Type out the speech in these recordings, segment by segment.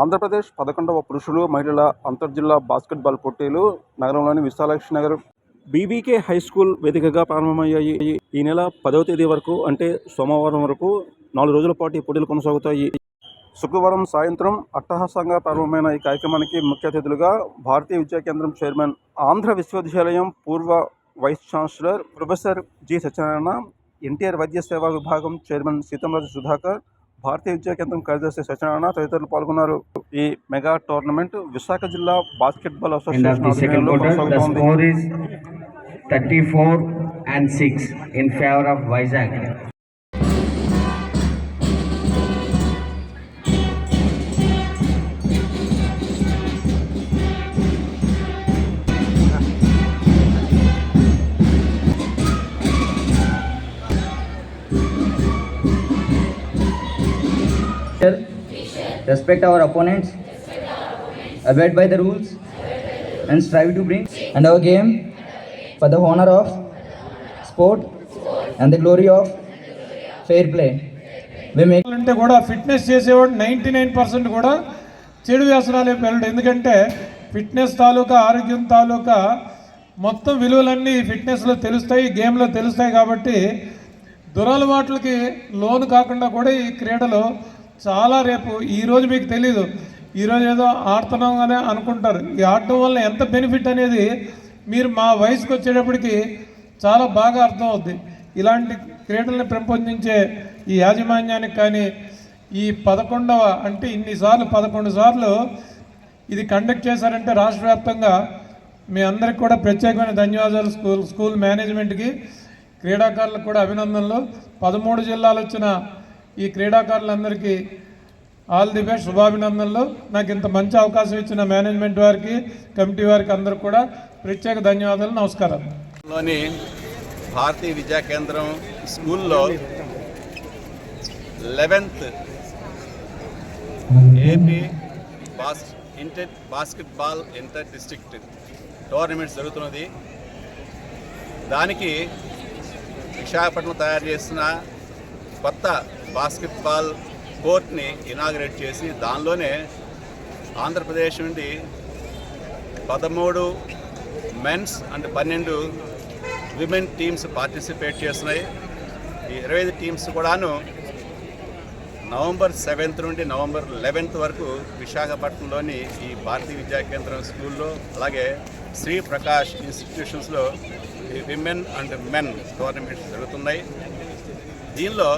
ఆంధ్రప్రదేశ్ పదకొండవ పురుషులు మహిళల అంతర్జిల్లా బాస్కెట్బాల్ పోటీలు నగరంలోని Visalakshi Nagar. BBK high school వేదికగా ప్రారంభమయ్యాయి. ఈ నెల పదవ తేదీ వరకు అంటే సోమవారం వరకు నాలుగు రోజుల పాటు ఈ పోటీలు కొనసాగుతాయి. శుక్రవారం సాయంత్రం అట్టహాసంగా ప్రారంభమైన ఈ కార్యక్రమానికి ముఖ్య అతిథులుగా భారతీయ విద్యా కేంద్రం చైర్మన్ ఆంధ్ర విశ్వవిద్యాలయం పూర్వ vice chancellor professor G Satyanarayana NTR వైద్య సేవా విభాగం చైర్మన్ సీతంరాజు సుధాకర్ భారతీయ విద్యా కేంద్రం కార్యదర్శి సత్యనారాయణ తదితరులు పాల్గొన్నారు. ఈ మెగా టోర్నమెంట్ విశాఖ జిల్లా బాస్కెట్బాల్ అసోసియేషన్ the second ఆధ్వర్యంలో quarter, the కొనసాగుతోంది. score is respect our opponents, abide by the rules, and strive to bring and our game for the honor of sport and the glory of fair play. అంటే కూడా fitness చేసేవాడు ninety nine percent కూడా చెడు వ్యసనాలే పెరడు ఎందుకంటే fitness తాలూకా ఆరోగ్యం తాలూకా మొత్తం విలువలన్నీ ఫిట్నెస్లో తెలుస్తాయి గేమ్లో తెలుస్తాయి కాబట్టి దురలవాట్లకి లోను కాకుండా కూడా ఈ క్రీడలు చాలా రేపు ఈరోజు మీకు తెలీదు. ఈరోజు ఏదో ఆడుతున్నాం అనుకుంటారు. ఈ ఆడటం వల్ల ఎంత బెనిఫిట్ అనేది మీరు మా వయసుకు వచ్చేటప్పటికి చాలా బాగా అర్థం అవుద్ది ఇలాంటి క్రీడల్ని పెంపొందించే ఈ యాజమాన్యానికి కానీ ఈ పదకొండవ అంటే ఇన్నిసార్లు పదకొండు సార్లు ఇది కండక్ట్ చేశారంటే రాష్ట్ర వ్యాప్తంగా మీ అందరికి కూడా ప్రత్యేకమైన ధన్యవాదాలు స్కూల్ స్కూల్ మేనేజ్మెంట్కి క్రీడాకారులకు కూడా అభినందనలు. పదమూడు జిల్లాలు వచ్చిన ఈ క్రీడాకారులందరికీ ఆల్ ది బెస్ట్. శుభాభినందనలు. నాకు ఇంత మంచి అవకాశం ఇచ్చిన మేనేజ్మెంట్ వారికి కమిటీ వారికి అందరికి కూడా ప్రత్యేక ధన్యవాదాలు. నమస్కారం. లోని భారతీయ విద్యా కేంద్రం స్కూల్లో eleventh AP boss inter basketball inter district tournament జరుగుతున్నది. దానికి విశాఖపట్నం తయారు చేసిన కొత్త బాస్కెట్బాల్ కోర్ట్ని ఇనాగ్రేట్ చేసి దానిలోనే ఆంధ్రప్రదేశ్ నుండి పదమూడు మెన్స్ అండ్ పన్నెండు విమెన్ టీమ్స్ పార్టిసిపేట్ చేస్తున్నాయి. ఈ ఇరవై ఐదు టీమ్స్ కూడాను నవంబర్ సెవెంత్ నుండి నవంబర్ లెవెన్త్ వరకు విశాఖపట్నంలోని ఈ భారతీయ విద్యా కేంద్రం స్కూల్లో అలాగే శ్రీ ప్రకాష్ ఇన్స్టిట్యూషన్స్లో ఈ విమెన్ అండ్ మెన్ టోర్నమెంట్స్ జరుగుతున్నాయి. దీనిలో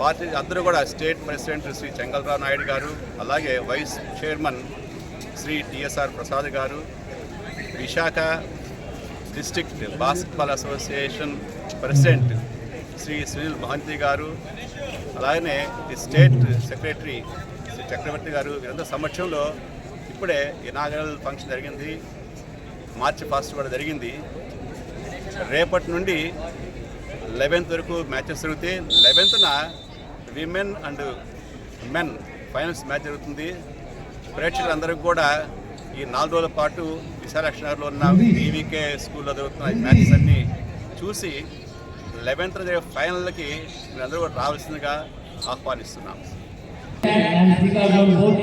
పార్టీ అందరూ కూడా స్టేట్ ప్రెసిడెంట్ శ్రీ చెంగల్రావు నాయుడు గారు అలాగే vice chairman Shri TSR Prasad garu Visakha district basketball association president Shri Sunil Mahanti garu అలాగనే ఈ స్టేట్ సెక్రటరీ శ్రీ చక్రవర్తి గారు వీరందరి సమక్షంలో ఇప్పుడే ఇనాగరల్ ఫంక్షన్ జరిగింది. మార్చి ఫాస్ట్ కూడా జరిగింది. రేపటి నుండి లెవెన్త్ వరకు మ్యాచెస్ జరుగుతాయి. లెవెన్త్న women and men finals match జరుగుతుంది. ప్రేక్షకులందరికీ కూడా ఈ నాలుగు రోజుల పాటు విశాలాక్ష నగర్లో ఉన్న బీవీకే స్కూల్లో జరుగుతున్న ఈ మ్యాచెస్ అన్నీ చూసి లెవెన్త్ జరిగే ఫైనల్కి మీరందరూ కూడా రావాల్సిందిగా ఆహ్వానిస్తున్నాం.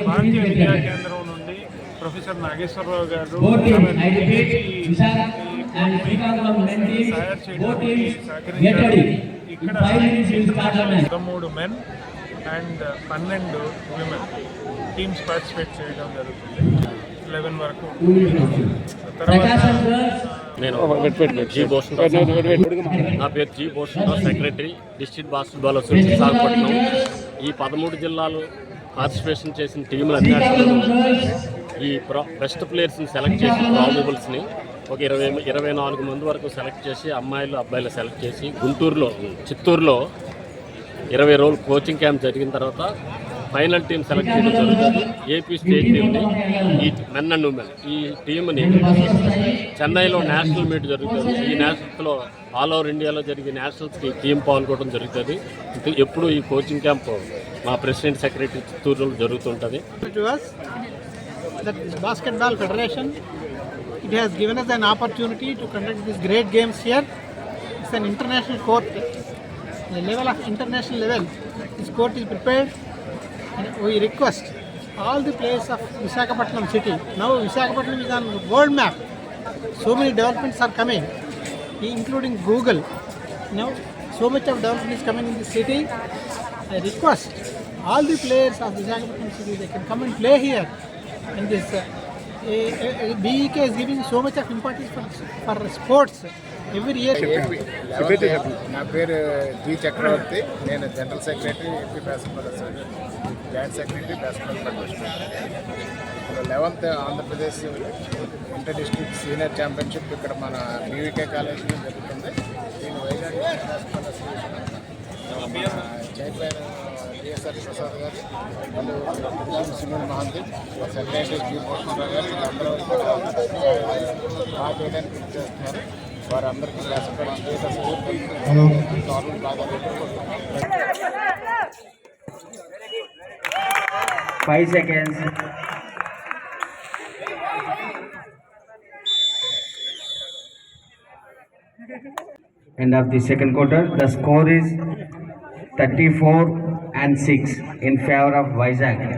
భారతీయ విద్యా కేంద్రం నుండి ప్రొఫెసర్ నాగేశ్వరరావు గారు తయారు చేయడానికి సహకరించారు. ఇక్కడ. పదమూడు మెన్ అండ్ పన్నెండు విమెన్ టీమ్స్ పార్టిసిపేట్ చేయడం జరుగుతుంది. లెవెన్ వరకు తర్వాత నేను జీ భూషణ్ నా పేరు G Bhushan secretary district basketball association Visakhapatnam ఈ పదమూడు జిల్లాలు పార్టిసిపేషన్ చేసిన టీంలు అన్నిటిలో ఈ ప్రో బెస్ట్ ప్లేయర్స్ని సెలెక్ట్ చేసి ప్రాబబుల్స్ని ఒక ఇరవై ఇరవై నాలుగు మంది వరకు సెలెక్ట్ చేసి అమ్మాయిలు అబ్బాయిలు సెలెక్ట్ చేసి గుంటూరులో చిత్తూరులో ఇరవై రోజులు కోచింగ్ క్యాంప్ జరిగిన తర్వాత ఫైనల్ టీం సెలెక్ట్ చేయడం జరుగుతుంది. ఏపీ స్టేట్ టీంని ఈ మెన్ అండ్ ఉమెన్ ఈ టీంని చెన్నైలో నేషనల్ మీట్ జరుగుతుంది. ఈ నేషనల్స్లో ఆల్ ఓవర్ ఇండియాలో జరిగే నేషనల్స్కి టీం పాల్గొనడం జరుగుతుంది. ఎప్పుడు ఈ కోచింగ్ క్యాంప్ మా ప్రెసిడెంట్ సెక్రటరీ చిత్తూరులో జరుగుతుంటుంది. Basketball federation it has given us an opportunity to conduct these great games here it's an international court the level of international level this court is prepared and we request all the players of Visakhapatnam city. Now Visakhapatnam is on the world map. So many developments are coming, including Google. Now so much of development is coming in the city. I request all the players of Visakhapatnam city they can come and play here. And this uh, BEK is giving so much of importance for, for sports every year. నా పేరు G చక్రవర్తి. నేను general secretary AP basketball association joint secretary basketball federation eleventh Andhra Pradesh inter district senior championship ఇక్కడ మన BVK కాలేజీలో జరుగుతుంది. దీని Vizag basketball association chairman DSR Prasad గారు వాళ్ళు సునీల్ మహంతి సెక్రటరీ జి భూషణరావు గారు వీళ్ళందరూ కూడా బాగా చేయడానికి కృషి చేస్తున్నారు వారందరికీ బాస్కెట్బాల్ చేత స్ఫూర్తి గవర్నమెంట్ బాగా Five seconds. End of the second quarter. The score is 34 and 6 in favor of Vizag.